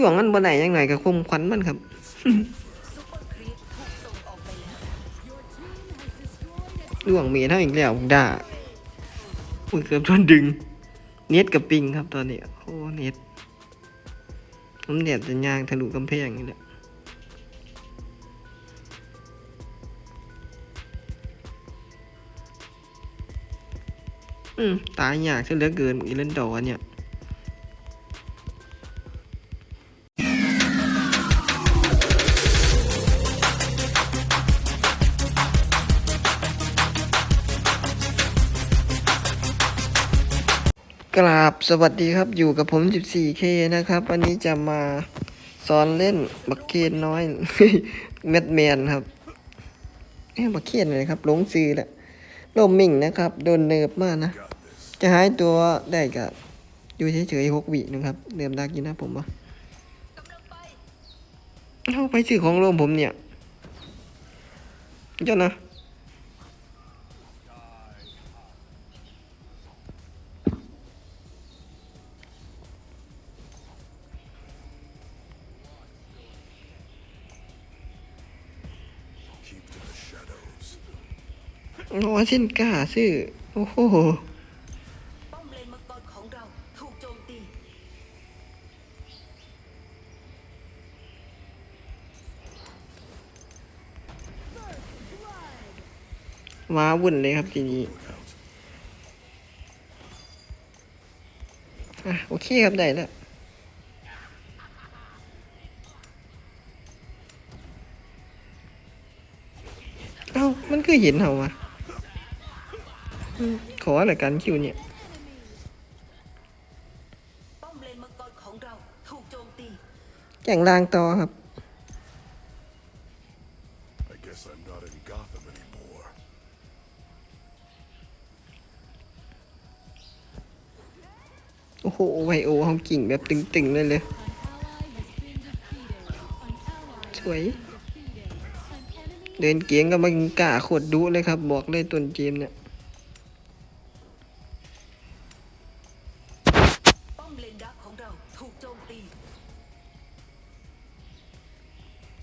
หลวงมันบ่ได้ยังไงกับคมขวัญมันครับดูห่วหลวงเมียเท่าอีกแล้วด่าอุ้ยเกือบโดนดึง เน็ตกับปิงครับตอนนี้โอ้เน็ตผมเน็ตจะย่างทะลุกำแพงนี่แหละอืมตายยากซะเหลือเกินอีเลนดอเนี่ย ราบสวัสดีครับอยู่กับผม 14K นะครับ วันนี้จะมาสอนเล่นบักเคนน้อยแมดแมนครับเอ๊ะบักเคนเลยครับหลงซื้อแหละโลมมิ่งนะครับ โดนเนิบมากนะ จะหายตัวได้กับอยู่เฉยๆหกวินะครับเนิบดักอยู่นะผมว่าเอาไปซื้อของโลมผมเนี่ยเจ้านะ โอ้เช่นกล้าซื้อโอ้โห ป้อมเลนมังกรของเราถูกโจมตี ว้าวุ่นเลยครับทีนี้ อะ โอเคครับ ได้แล้ว คือเห็นเหรอวะอืมขออะไรกันคิวเนี่ยป้อมเลนมังกรของเราถูกโจมตีแข่งลางต่อครับ I guess I'm not in Gotham anymore. โอ้โหไวโอเขากิ่งแบบตึงๆเลยเลย สวย เดินเกียงก็มันกล้าโคตรดุเลยครับ บอกเลยต้นเกมเนี่ยป้อมเลนดักของเราถูกโจมตี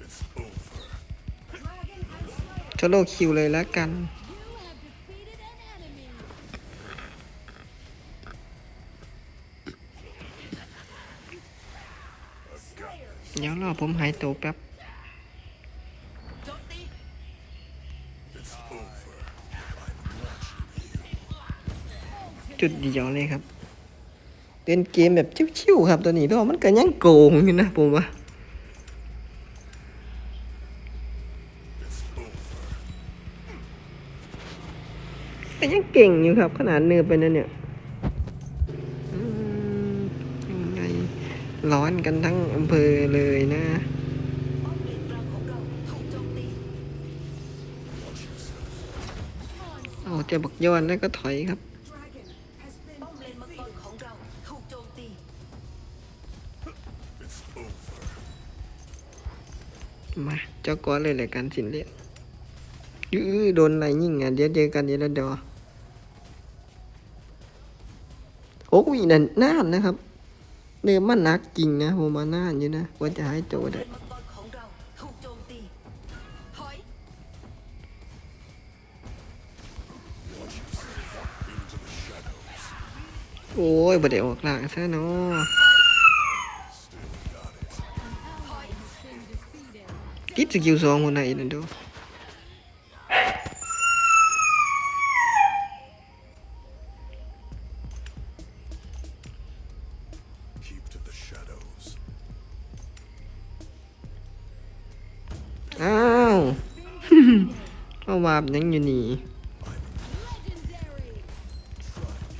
It's over. โชโลคิวเลยแล้วกันเดี๋ยวรอผมหายตัวแป๊บ จุดเดียวเลยครับเล่นเกมแบบชิวๆครับ ตัวนี้ด้วมันก็ยังโกงอยู่นะผมว่าก็ยังเก่งอยู่ครับ ขนาดเนื้อไปนั่นเนี่ยยังไงร้อนกันทั้งอำเภอเลยนะป้อมเลนกลางของเราถูกโจมตีเอาเจะบักย้อนแล้วก็ถอยครับ มาเจ้าก้อนเลยแหละกันสินเรียกยื้อโดนอะไรยิ่งอะเดี๋ยวเจอกันเดี๋ยวละเดอโอ้ยนั่นน่านนะครับเนื้อมันนักจริงนะผมมาน่านอยู่นะว่าจะใหายตัวเลได้นมังกรของเราถูกโจมตีถอยโอ้ยบ่ได้ออกหลังซะเนาะ สกิลสองคนไหนนั่นดู Keep to the shadows. อ้าวเอาวาบยังอยู่นี่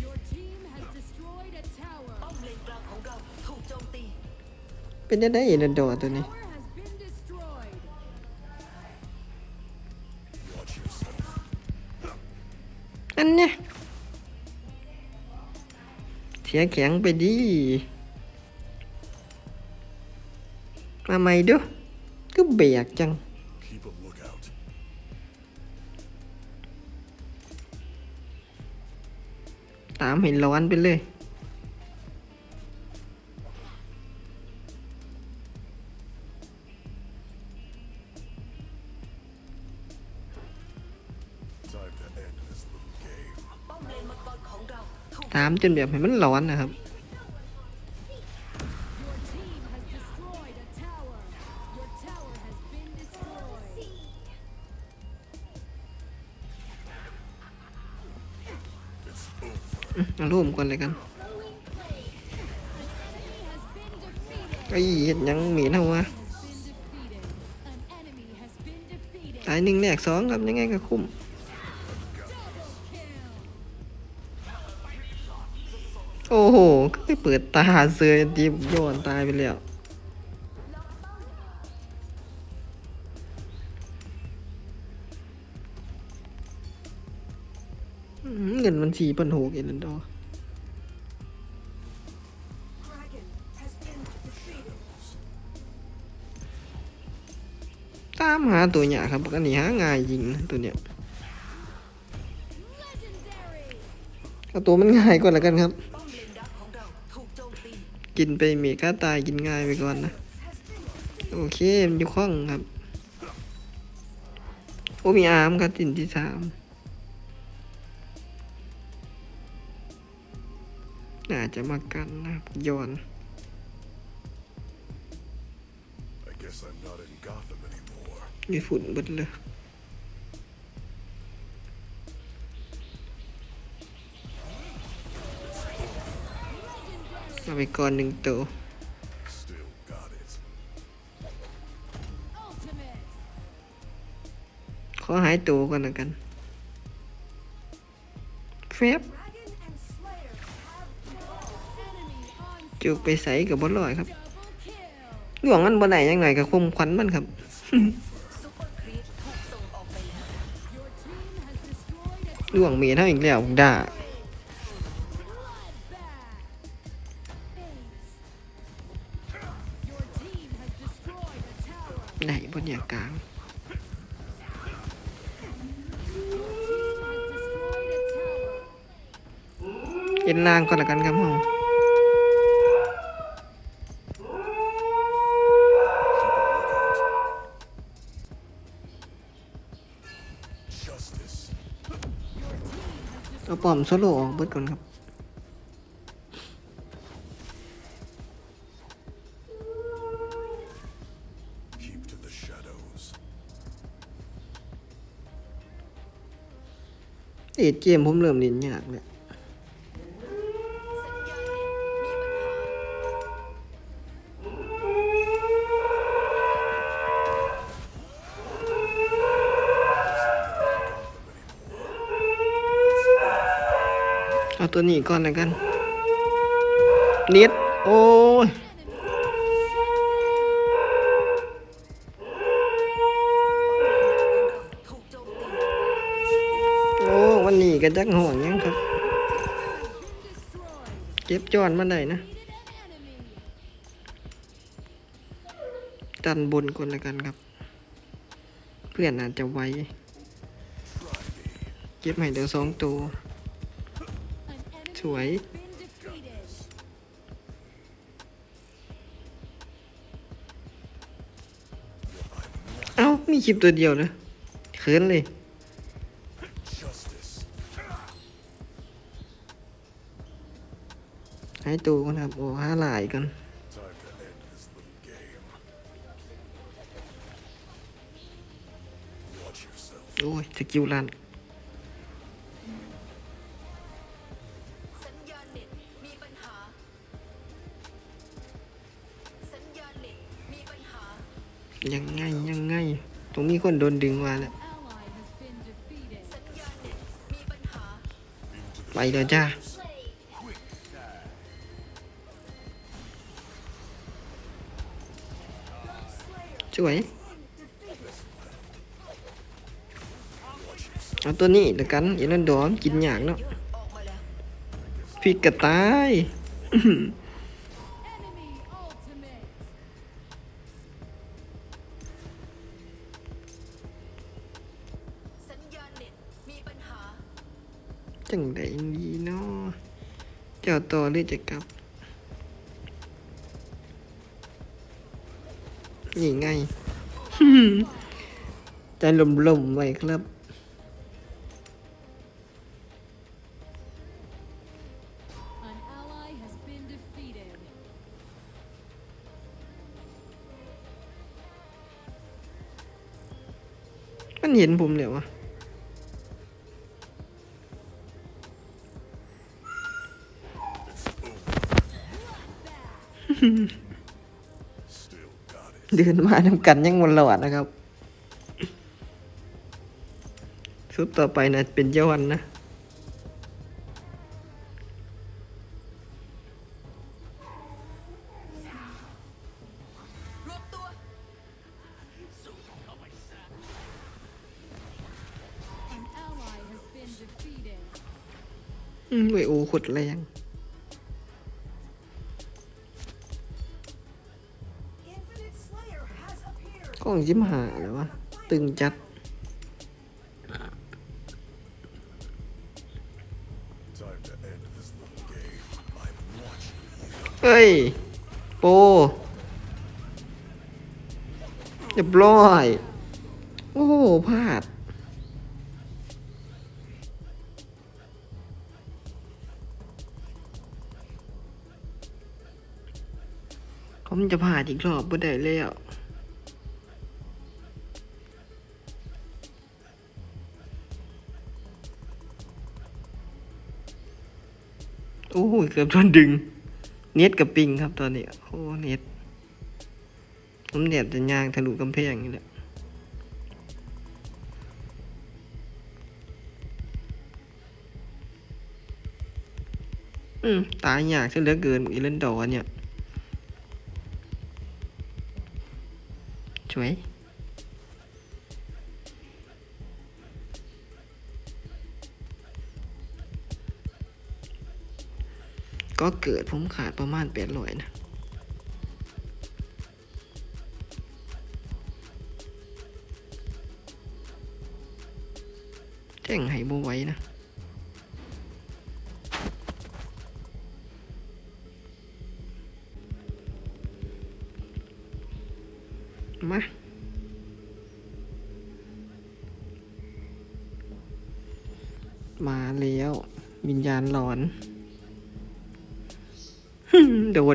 Your team has destroyed a tower. ป้อมเลนกลางของเราถูกโจมตีเป็นยังไงนั่นดอตัวนี้ เสียแข็งไปดีมาใหม่เด้วยก็เบียกจัง Keep a lookout. ตามให้ร้อนไปเลย ตามจนแบบให้มันร้อนนะครับ อาร่ณ์ก่อนเลยกันไอ้เห็นยังหมีเท่าวะตายหนึ่งแรกสองครับยังไงก็คุ้ม โอ้โหก็ไปเปิดตาเซยทีมโยนตายไปแล้วอืมเงินมันสี่พันหกเอ็นดอร์ตามหาตัวเนี่ยครับปกติหาง่ายจริงตัวเนี้ยเอาตัวมันง่ายก่อนแล้วกันครับ กินไปเมกาตายกินง่ายไปก่อนนะ โอเค มันอยู่ข้องครับ โอ้มีอาร์มครับตินที่สามน่าจะมากันนะครับย้อน I guess I'm not in Gotham anymore. มีฝุ่นเบิดเลย เอาไปก่อนหนึ่งตัวขอหายตัวก่อนล้วกันแฟบจุกไปใส่กับบอลลอยครับหลวงมันบ่ไหนยังไงกับคมควันมันครับหลวงเมียเท่าอีกแล้วด่า ไหนบนเนี่ยกลางเอ็นล่างก่อนล้วกันครับห้อง Justice. เอาปอมโซโลออกเบิดก่อนครับ เอ็ดเกมผมเริ่มเล่นยากเลยเน็ตมีปัญหาเอาตัวนี้ก่อนแล้วกันเน็ตโอ้ย วันนี้ก็จักห่วงยังครับ เก็บจอนมาได้นะดันบนก่อนล้วกันครับ เพื่อนอาจจะไวเก็บให้เดี๋ยวสองตัว สวยเอ้า มีคลิปตัวเดียวนะเขินเลย ให้ตัวก่อนครับ โอ้ห้าหลายกันโอ้ยสกิลลันยังไง ยังไง ตรงนี้คนโดนดึงมาแล้ว Ally has been defeated. สัญญาณเน็ตมีปัญหาไปแล้วจ้า สวย เอาตัวนี้เดี๋ยวกันอย่านั่นดอมกินอย่างเนาะพี่กระตายจังไดดีเนาะเจ้าต่อหรือจะกลับ นี่ไง ใจลุมๆไว้ครับมันเห็นผมเดี๋ยววะอืม เดินมาทำกันยังวันหลอดนะครับสุดต่อไปนะเป็นเจ้าวันนะรวบตัว An ally has been defeated. อืมไวโอขดแรง ล้องยิ้มหาเลยวะ ตึงจัด เฮ้ย โปเรียบร้อย โอ้พลาดผมจะผ่าดอีกรอบบ่ได้แล้ว โอ้เกือบโดนดึง เน็ตกับปิงครับตอนนี้ โอ้เน็ตผมเน็ตจะยางทะลุกำแพงนี่แหละอืมตายยากซะเหลือเกินอีเลนดอเนี่ยช่ ก็เกิดผมขาดประมาณแปดร้อยนะแจ้งให้บไว้นะ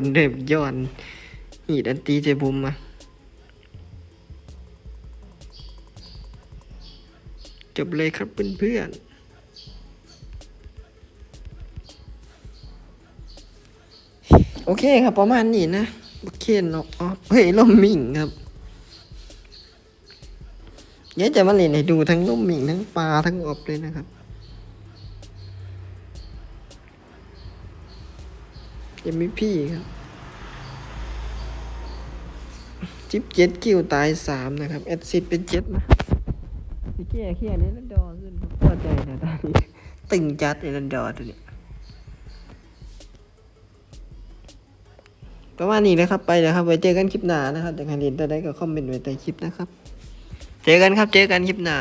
นเด็บย้อนหีดันตีใจบุมมาจบเลยครับเพื่อนๆโอเคครับประมาณนี้นะบักเคนเนาะอ๋อเฮ้ยล่มมิ่งครับเดี๋ยวจะมาเล่นให้ดูทั้งล่มมิ่งทั้งปลาทั้งอบเลยนะครับ ยังมีพี่ครับจิบเจ็ดคิวตายสามนะครับ แอดซิดเป็นเจ็ดนะพี่แก่เขียนเอรันดอร์ขึ้นครับพอใจนะตอนนี้ ตึงจัดเอรันดอร์ตัวนี้ประมาณนี้นะครับไปแล้วครับ ไว้เจอกันคลิปหน้านะครับแต่ใครเรียนตัวได้ก็คอมเมนต์ไว้ใต้คลิปนะครับ เจอกันครับ เจอกันคลิปหน้า